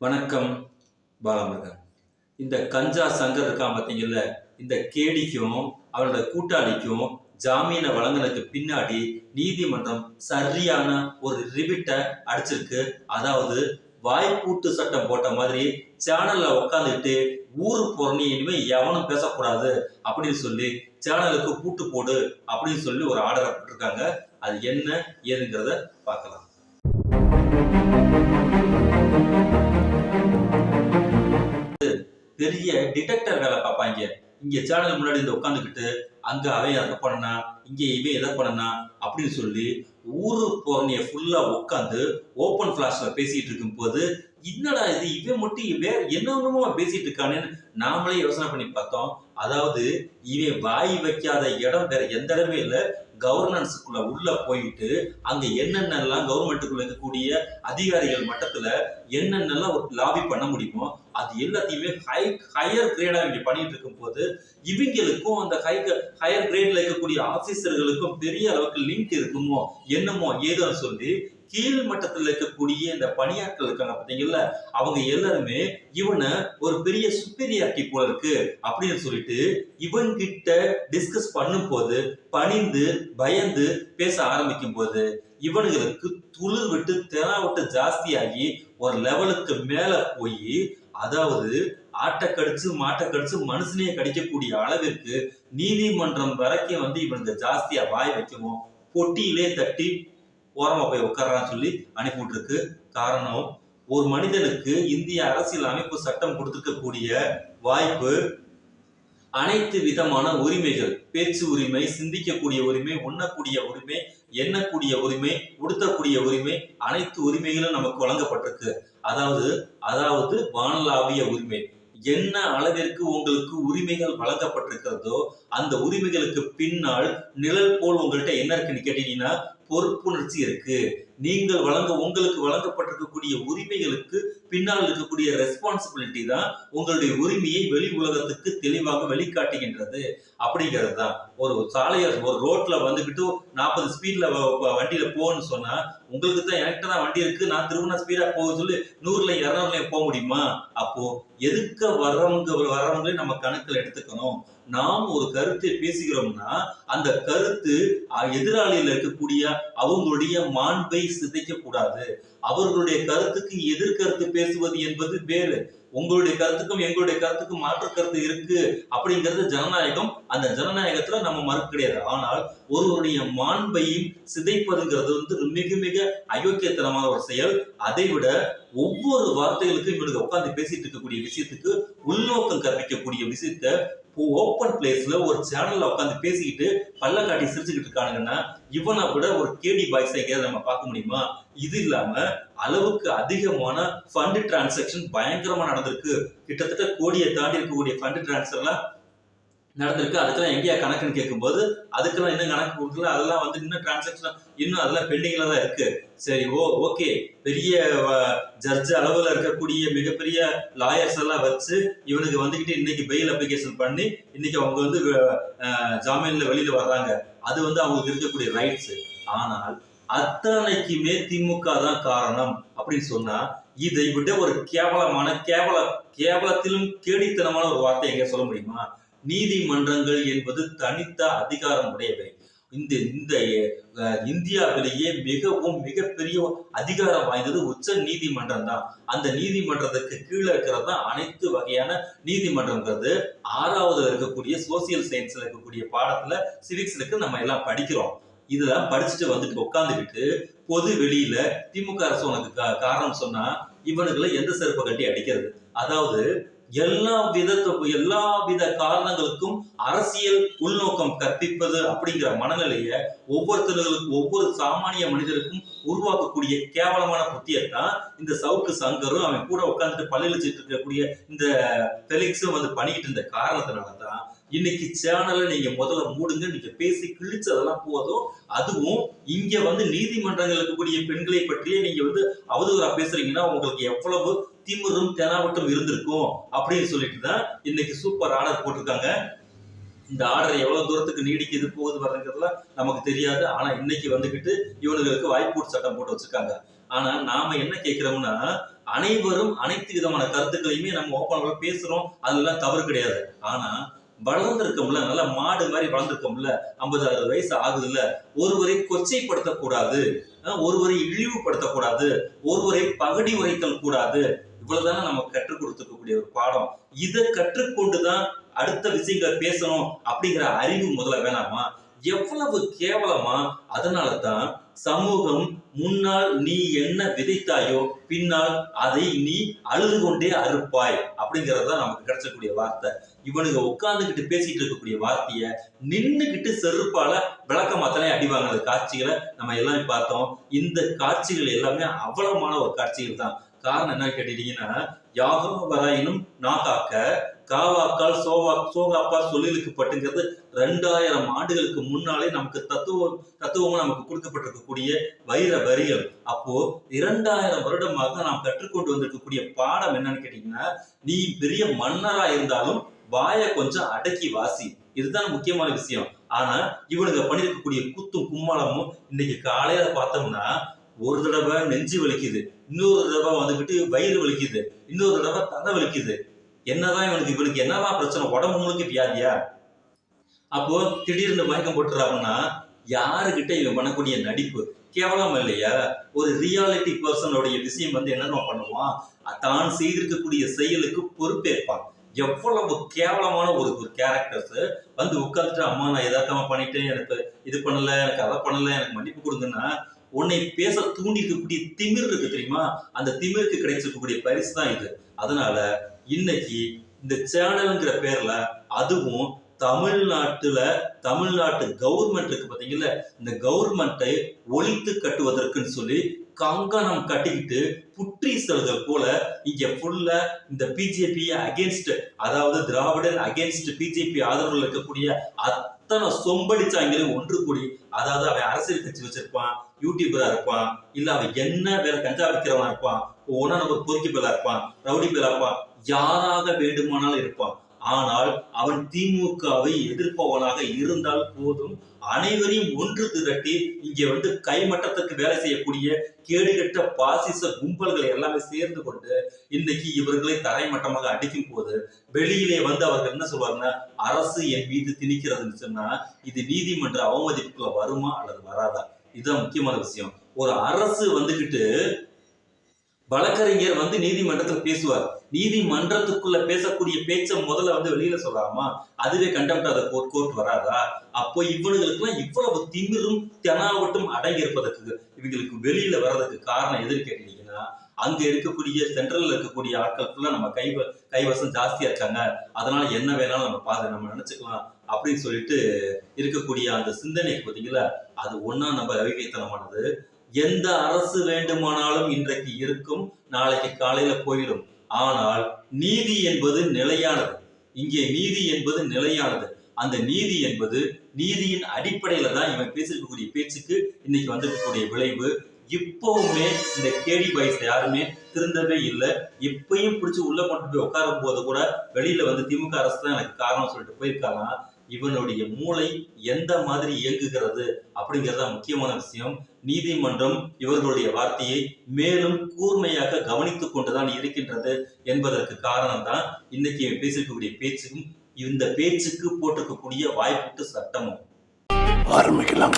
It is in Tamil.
வணக்கம் பாலமுருகன் இந்த கஞ்சா சங்கர் இருக்கான் பார்த்தீங்கல்ல இந்த கேடிக்கும் அவரோட கூட்டாளிக்கும் ஜாமீனை வழங்கினதுக்கு பின்னாடி நீதிமன்றம் சரியான ஒரு ரிபிட்டை அடிச்சிருக்கு. அதாவது வாய்ப்பூட்டு சட்டம் போட்ட மாதிரி சேனல்ல உட்காந்துட்டு ஊரு போறனி இனிமே எவனும் பேசக்கூடாது அப்படின்னு சொல்லி சேனலுக்கு பூட்டு போடு அப்படின்னு சொல்லி ஒரு ஆர்டரை போட்டிருக்காங்க. அது என்ன ஏதுங்கிறத பார்க்கலாம். பெரிய டிடெக்டர் வேலை பார்ப்பாங்க. இங்க சேனல் முன்னாடி இந்த உட்காந்துக்கிட்டு அங்க அவை அதை பண்ணா இங்க இவை எதை பண்ணனா அப்படின்னு சொல்லி ஊரு போறனைய ஃபுல்லா உட்காந்து ஓப்பன் பிளாஷ்ல பேசிட்டு இருக்கும் போது என்னடா இது? இவன் மட்டும் வேற என்னென்னமோ பேசிட்டு இருக்கானேன்னு நாமளே யோசனை பண்ணி பார்த்தோம். அதாவது இவன் வாய் வைக்காத இடம் வேற எந்த இடமே இல்லை. கவர்னன்ஸுக்குள்ள உள்ள போயிட்டு அங்க என்னென்னலாம் கவர்மெண்ட்டுக்குள்ள இருக்கக்கூடிய அதிகாரிகள் மட்டத்துல என்னென்னலாம் ஒரு லாபி பண்ண முடியுமோ அது எல்லாத்தையுமே ஹை ஹையர் கிரேடா இங்க பண்ணிட்டு இருக்கும் போது இவங்களுக்கும் அந்த ஹை ஹையர் கிரேட்ல இருக்கக்கூடிய ஆபீசர்களுக்கும் பெரிய அளவுக்கு லிங்க் இருக்குமோ என்னமோ ஏதோ சொல்லி கீழ் மட்டத்தில் இருக்கக்கூடிய இந்த பணியாட்கள் இருக்காங்க பார்த்தீங்கல்ல அவங்க எல்லாருமே இவனை ஒரு பெரிய சுப்பீரியாரிட்டி போல இருக்கு அப்படின்னு சொல்லிட்டு இவன் கிட்ட டிஸ்கஸ் பண்ணும் போது பணிந்து பயந்து பேச ஆரம்பிக்கும் போது இவனுங்களுக்கு துளிர் விட்டு தெரா விட்டு ஜாஸ்தியாகி ஒரு லெவலுக்கு மேல போய் அதாவது ஆட்டை கடிச்சு மாட்டை கடிச்சு மனுஷனையே கடிக்கக்கூடிய அளவிற்கு நீதிமன்றம் வரைக்கும் வந்து இவனுக்கு ஜாஸ்தியா வாய் வைக்கவும் பொட்டியிலே தட்டி ஓரமா போய் உட்காரான்னு சொல்லி அனுப்பி விட்டுருக்கு காரணம் ஒரு மனிதனுக்கு இந்திய அரசியல் அமைப்பு சட்டம் கொடுத்துருக்கக்கூடிய வாய்ப்பு அனைத்து விதமான உரிமைகள் பேச்சு உரிமை சிந்திக்கக்கூடிய உரிமை உண்ணக்கூடிய உரிமை எண்ணக்கூடிய உரிமை உடுத்தக்கூடிய உரிமை அனைத்து உரிமைகளும் நமக்கு வழங்கப்பட்டிருக்கு. அதாவது அதாவது வானலாவிய உரிமை. என்ன அளவிற்கு உங்களுக்கு உரிமைகள் வழங்கப்பட்டிருக்கிறதோ அந்த உரிமைகளுக்கு பின்னால் நிழல் போல் உங்கள்கிட்ட என்ன இருக்குன்னு கேட்டீங்கன்னா பொறுப்புணர்ச்சி இருக்கு. நீங்கள் வழங்க உங்களுக்கு வழங்கப்பட்டிருக்கக்கூடிய உரிமைகளுக்கு பின்னால் இருக்கக்கூடிய ரெஸ்பான்சிபிலிட்டி தான் உங்களுடைய உரிமையை வெளி உலகத்துக்கு தெளிவாக வெளிக்காட்டுகின்றது. அப்படிங்கிறது தான் ஒரு சாலையை ஒரு ரோட்ல வந்துக்கிட்டு நாற்பது ஸ்பீட்ல வண்டியில போகணும்னு சொன்னா உங்களுக்கு தான் எனக்கு தான் வண்டி இருக்கு நான் திருவண்ணா ஸ்பீடா போக சொல்லி நூறுல இரநூறுல போக முடியுமா? அப்போ எதுக்க வர்றவங்க வர்றவங்களே நம்ம கணக்கில் எடுத்துக்கணும். நாம் ஒரு கருத்தை பேசுகிறோம்னா அந்த கருத்து அஹ், எதிராளியில இருக்கக்கூடிய அவங்களுடைய மாண்பை சிதைக்க கூடாது அவர்களுடைய கருத்துக்கு எதிர்கருத்து பேசுவது என்பது வேறு. உங்களுடைய கருத்துக்கும் எங்களுடைய கருத்துக்கும் மாற்று கருத்து இருக்கு அப்படிங்கிறது ஜனநாயகம். அந்த ஜனநாயகத்துல நம்ம மறுக்க கிடையாது. ஆனால் ஒருவருடைய மாண்பையும் சிதைப்பதுங்கிறது வந்து மிக மிக அயோக்கியத்தனமான ஒரு செயல். அதை விட ஒவ்வொரு வார்த்தைகளுக்கும் இவனுக்கு உட்காந்து பேசிட்டு இருக்கக்கூடிய விஷயத்துக்கு உள்நோக்கம் கற்பிக்கக்கூடிய விஷயத்த ஓப்பன் பிளேஸ்ல ஒரு சேனல்ல உட்காந்து பேசிக்கிட்டு பல்ல காட்டி சிரிச்சுக்கிட்டு இருக்கானுங்கன்னா இவனை விட ஒரு கேடி பாய்ஸ் எங்கேயாவது நம்ம பார்க்க முடியுமா? இது இல்லாம அளவுக்கு அதிகமான ஃபண்ட் டிரான்சாக்ஷன் பயங்கரமா நடந்திருக்கு. கிட்டத்தட்ட கோடியை தாண்டி இருக்கக்கூடிய ஃபண்ட் டிரான்ஸ்ஃபர்லாம் நடந்திருக்கு அதுக்கெல்லாம் எங்கேயா கணக்குன்னு கேட்கும்போது அதுக்கெல்லாம் இன்னும் கணக்கு கொடுக்கல அதெல்லாம் வந்து இன்னும் டிரான்சாக்ஷன் இன்னும் அதெல்லாம் பெண்டிங்ல தான் இருக்கு. சரி ஓ ஓகே பெரிய ஜட்ஜ் அளவில் இருக்கக்கூடிய மிகப்பெரிய லாயர்ஸ் எல்லாம் வச்சு இவனுக்கு வந்துக்கிட்டு இன்னைக்கு பெயில் அப்ளிகேஷன் பண்ணி இன்னைக்கு அவங்க வந்து அஹ், ஜாமீன்ல வெளியில வர்றாங்க. அது வந்து அவங்களுக்கு இருக்கக்கூடிய ரைட்ஸ் ஆனால் அத்தனைக்குமே திமுக தான் காரணம். அப்படின்னு சொன்னா இதை விட ஒரு கேவலமான கேவல கேவலத்திலும் கேடித்தனமான ஒரு வார்த்தை எங்க சொல்ல முடியுமா? நீதிமன்றங்கள் என்பது தனித்த அதிகாரம் உடையவை. இந்த இந்த இந்தியாவிலேயே மிகவும் மிகப்பெரிய அதிகாரம் வாய்ந்தது உச்ச நீதிமன்றம் தான் அந்த நீதிமன்றத்துக்கு கீழே இருக்கிறது தான் அனைத்து வகையான நீதிமன்றங்கிறது ஆறாவது இருக்கக்கூடிய சோசியல் சயின்ஸ்ல இருக்கக்கூடிய பாடத்துல சிவிக்ஸ் இருக்கு நம்ம எல்லாம் படிக்கிறோம். இதெல்லாம் படிச்சுட்டு வந்துட்டு உட்காந்துக்கிட்டு பொது வெளியில திமுக அரசு உனக்கு காரணம் சொன்னா இவனுக்குள்ள எந்த செருப்பை கட்டி அடிக்கிறது? அதாவது எல்லா விதத்தை எல்லா வித காரணங்களுக்கும் அரசியல் உள்நோக்கம் கற்பிப்பது அப்படிங்கிற மனநிலைய ஒவ்வொருத்தர்களுக்கும் ஒவ்வொரு சாமானிய மனிதருக்கும் உருவாக்கக்கூடிய கேவலமான புத்தியத்தான் இந்த சவுக்கு சங்கரும் அவன் கூட உட்காந்துட்டு பல்லிழிச்சிட்டு இருக்கக்கூடிய இந்த பெலிக்ஸும் வந்து பண்ணிக்கிட்டு இருந்த காரணத்தினால தான் இன்னைக்கு சேனலை நீங்க முதல்ல மூடுங்க நீங்க பேசி கிழிச்சதெல்லாம் போதும். அதுவும் இங்க வந்து நீதிமன்றங்கள் இருக்கக்கூடிய பெண்களை பற்றியே நீங்க வந்து அவதூறா பேசுறீங்கன்னா உங்களுக்கு எவ்வளவு திமிரும் தெனாவட்டும் இருந்திருக்கும் அப்படின்னு சொல்லிட்டு தான் இன்னைக்கு சூப்பர் ஆர்டர் போட்டிருக்காங்க. இந்த ஆர்டர் எவ்வளவு தூரத்துக்கு நீடிக்குது போகுது வரங்கிறதுலாம் நமக்கு தெரியாது. ஆனா இன்னைக்கு வந்துகிட்டு இவனுங்களுக்கு வாய்ப்பூட்டு சட்டம் போட்டு வச்சிருக்காங்க. ஆனா நாம என்ன கேட்கிறோம்னா அனைவரும் அனைத்து விதமான கருத்துக்களையுமே நம்ம ஓப்பனாக பேசுறோம். அதெல்லாம் தவறு கிடையாது. ஆனா வளர்ந்துருக்கோம்ல நல்லா மாடு மாதிரி வளர்ந்துருக்கோம்ல ஐம்பது அறுபது வயசு ஆகுதுல்ல ஒருவரை கொச்சைப்படுத்தக்கூடாது. ஒருவரை இழிவுபடுத்தக்கூடாது. ஒருவரை பகடி உரைத்தல் கூடாது. இவ்வளவுதானே நம்ம கற்றுக் கொடுத்துருக்கக்கூடிய ஒரு பாடம். இதை கற்றுக்கொண்டுதான் அடுத்த விஷயங்களை பேசணும் அப்படிங்கிற அறிவு முதல்ல வேணாமா? எவ்வளவு கேவலமா அதனால தான் சமூகம் முன்னால் நீ என்ன விதைத்தாயோ பின்னால் அதை நீ அழுது கொண்டே அறுப்பாய் அப்படிங்கறதுதான் நமக்கு கிடைச்சக்கூடிய வார்த்தை. இவனுங்க உட்கார்ந்துகிட்டு பேசிட்டு இருக்கக்கூடிய வார்த்தைய நின்னுகிட்டு செருப்பால விளக்கமாத்தலே அடி வாங்கின காட்சிகளை நம்ம எல்லாமே பார்த்தோம். இந்த காட்சிகள் எல்லாமே அவலமான ஒரு காட்சிகள் தான். காரணம் என்ன கேட்டீங்கன்னா யாகம் வராயினும் நாகாக்க காவாக்கால் சோவா சோகாப்பா சொல்லிலுக்கு பட்டுங்கிறது ரெண்டாயிரம் ஆண்டுகளுக்கு முன்னாலே நமக்கு தத்துவம் தத்துவமா நமக்கு கொடுக்கப்பட்டிருக்கக்கூடிய வைர வரிகள். அப்போ இரண்டாயிரம் வருடமாக நாம் கற்றுக்கொண்டு வந்திருக்கக்கூடிய பாடம் என்னன்னு கேட்டீங்கன்னா நீ பெரிய மன்னரா இருந்தாலும் வாயை கொஞ்சம் அடக்கி வாசி. இதுதான் முக்கியமான விஷயம். ஆனா இவனுங்க பண்ணிருக்கக்கூடிய கூத்தும் கும்மாளமும் இன்னைக்கு காலையில பார்த்தோம்னா ஒரு தடவை நெஞ்சு வலிக்குது. இன்னொரு தடவை வந்துக்கிட்டு வயிறு வலிக்குது. இன்னொரு தடவை தலை வலிக்குது. என்னதான் இவனுக்கு இவனுக்கு என்னதான் பிரச்சனை? உடம்பு முழுக்க வியாதியா? அப்போ திடீர்னு மயக்கம் போட்டுறாங்கன்னா யாருக்கிட்ட இவன் பண்ணக்கூடிய நடிப்பு? கேவலம் இல்லையா? ஒரு ரியாலிட்டி பர்சனுடைய விஷயம் வந்து என்னென்ன பண்ணுவான்? தான் செய்திருக்கக்கூடிய செயலுக்கு பொறுப்பேற்பான். எவ்வளவு கேவலமான ஒரு ஒரு கேரக்டர்ஸ் வந்து உட்காந்துட்டு அம்மா நான் எதார்த்தமா பண்ணிட்டேன். எனக்கு இது பண்ணல எனக்கு அதை பண்ணல எனக்கு மன்னிப்பு கொடுங்கன்னா உன்னை பேச தூண்டி இருக்கக்கூடிய திமிர் இருக்கு தெரியுமா? அந்த திமிருக்கு கிடைச்சிருக்கக்கூடிய பரிசு தான் இது. அதனால இன்னைக்கு இந்த சேனல்ங்கிற பேர்ல அதுவும் தமிழ்நாட்டுல தமிழ்நாட்டு கவர்மெண்ட் இருக்கு பாத்தீங்கல்ல? இந்த கவர்மெண்ட்டை ஒழித்து கட்டுவதற்குன்னு சொல்லி கங்கணம் கட்டிக்கிட்டு புற்றீசல்கள் போல இங்க ஃபுல்லா இந்த பிஜேபி அகேன்ஸ்ட் அதாவது திராவிடர் அகேன்ஸ்ட் பிஜேபி ஆதரவில் இருக்கக்கூடிய அத்தனை சொம்படிச்சாங்களும் ஒன்று கூடி. அதாவது அவன் அரசியல் கட்சி வச்சிருப்பான் யூடியூபரா இருப்பான் இல்ல அவன் என்ன வேற கஞ்சா விற்கிறவனா இருப்பான் ஒன்னா நம்ம பொறுக்கி பேலா இருப்பான் ரவுடி பேலா இருப்பான் யாராக வேண்டுமானாலும் இருப்பான். ஆனால் அவன் திமுகவை எதிர்ப்பவனாக இருந்தால் போதும். அனைவரையும் ஒன்று திரட்டி இங்கே வந்து கைமட்டத்துக்கு வேலை செய்யக்கூடிய கேடுகட்ட பாசிச கும்பல்களை எல்லாமே சேர்ந்து கொண்டு இன்னைக்கு இவர்களை தரைமட்டமாக அடிக்கும் போது வெளியிலே வந்து அவர்கள் என்ன சொல்வாருன்னா அரசு என் மீது திணிக்கிறதுன்னு சொன்னா இது நீதிமன்ற அவமதிப்புக்குள்ள வருமா அல்லது வராதா? இதுதான் முக்கியமான விஷயம். ஒரு அரசு வந்துகிட்டு வழக்கறிஞர் வந்து நீதிமன்றத்துல பேசுவார். நீதிமன்றத்துக்குள்ள பேசக்கூடிய பேச்சை முதல்ல வந்து வெளியில சொல்லாமா அதுவே கண்டெம்ட் அதை கோர்ட் கோர்ட் வராதா? அப்போ இவனுங்களுக்குலாம் இவ்வளவு திமிரும் தெனாவட்டும் அடங்கி இருப்பதற்கு இவங்களுக்கு வெளியில வர்றதுக்கு காரணம் எதுன்னு கேட்டீங்கன்னா அங்க இருக்கக்கூடிய சென்ட்ரல்ல இருக்கக்கூடிய ஆட்கள் ஃபுல்லா நம்ம கை கைவசம் ஜாஸ்தியா இருக்காங்க. அதனால என்ன வேணாலும் நம்ம பாது நம்ம நினைச்சுக்கலாம் அப்படின்னு சொல்லிட்டு இருக்கக்கூடிய அந்த சிந்தனை பார்த்தீங்களா? அது ஒன்னா நம்ம ரவிகைத்தனமானது எந்த அரசு வேண்டுமானாலும் இன்றைக்கு இருக்கும் நாளைக்கு காலையில போயிடும். ஆனால் நீதி என்பது நிலையானது. இங்கே நீதி என்பது நிலையானது. அந்த நீதி என்பது நீதியின் அடிப்படையில தான் இவன் பேசிருக்கக்கூடிய பேச்சுக்கு இன்னைக்கு வந்திருக்கக்கூடிய விளைவு. இப்பவுமே இந்த கேடி பாய்ஸ் யாருமே திருந்தவே இல்லை. இப்பயும் பிடிச்சி உள்ள கொண்டு போய் உட்காரும் போது கூட வெளியில வந்து திமுக அரசு தான் எனக்கு காரணம் சொல்லிட்டு போயிருக்காங்க. இவனுடைய மூளை எந்த மாதிரி இயங்குகிறது அப்படிங்கிறது முக்கியமான விஷயம். நீதிமன்றம் இவர்களுடைய வார்த்தையை மேலும் கூர்மையாக கவனித்துக் கொண்டுதான் இருக்கின்றது என்பதற்கு காரணம் தான் இன்னைக்கு இவன் பேசிருக்கக்கூடிய பேச்சுக்கும் இந்த பேச்சுக்கு போட்டிருக்கக்கூடிய வாய்ப்புட்டு சட்டமும். ஆரம்பிக்கலாம்